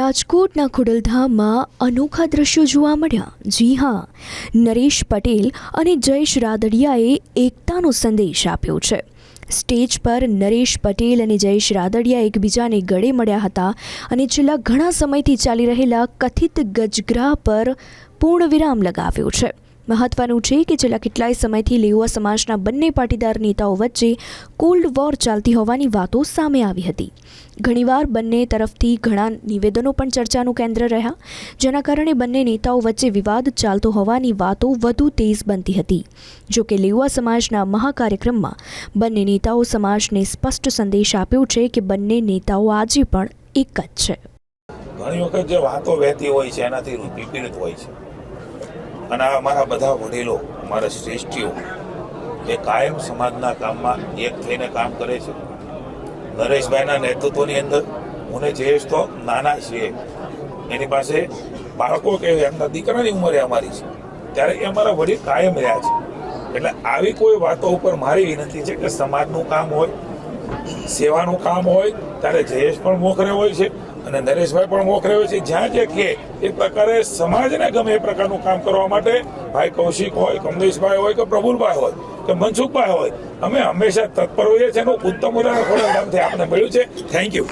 રાજકોટના ખોડલધામમાં અનોખા દ્રશ્યો જોવા મળ્યા. જી હા, નરેશ પટેલ અને જયેશ રાદડિયાએ એકતાનો સંદેશ આપ્યો છે. સ્ટેજ પર નરેશ પટેલ અને જયેશ રાદડિયા એકબીજાને ગળે મળ્યા હતા અને છેલ્લા ઘણા સમયથી ચાલી રહેલા કથિત ગજગ્રાહ પર પૂર્ણ વિરામ લગાવ્યો છે. મહત્વનું છે કે છેલ્લા કેટલાય સમયથી લેઉવા સમાજના બંને પાટીદાર નેતાઓ વચ્ચે કોલ્ડ વોર ચાલતી હોવાની વાતો સામે આવી હતી. ઘણીવાર બંને તરફથી ઘણા નિવેદનો પણ ચર્ચાનું કેન્દ્ર રહ્યા, જેના કારણે બંને નેતાઓ વચ્ચે વિવાદ ચાલતો હોવાની વાતો વધુ તેજ બનતી હતી. જોકે લેઉવા સમાજના મહાકાર્યક્રમમાં બંને નેતાઓ સમાજને સ્પષ્ટ સંદેશ આપ્યો છે કે બંને નેતાઓ આજે પણ એક જ છે. ઘણી વખત જે વાતો વહેતી હોય છે, એનાથી પીડિત હોય છે. અને અમારા બધા વડીલો, અમારા શ્રેષ્ઠીઓ એ કાયમ સમાજના કામમાં એક થઈને કામ કરે છે. નરેશભાઈના નેતૃત્વની અંદર હું જયેશ તો નાના છીએ. એની પાસે બાળકો કે એમના દીકરાની ઉંમરે અમારી છે. ત્યારે એ અમારા વડીલ કાયમ રહ્યા છે. એટલે આવી કોઈ વાતો ઉપર મારી વિનંતી છે કે સમાજનું કામ હોય, સેવાનું કામ હોય, ત્યારે જયેશ પણ મોખરે હોય છે. અને નરેશભાઈ પણ મોખ રહ્યો છે. જ્યાં જે કે એ પ્રકારે સમાજને ગમે એ પ્રકારનું કામ કરવા માટે ભાઈ કૌશિક હોય, કમલેશભાઈ હોય કે પ્રભુલભાઈ હોય કે મનસુખભાઈ હોય, અમે હંમેશા તત્પર હોઈએ છીએ. એનું ઉત્તમ ઉદાહરણ ખોડા ગામથી આપને મળ્યું છે. Thank you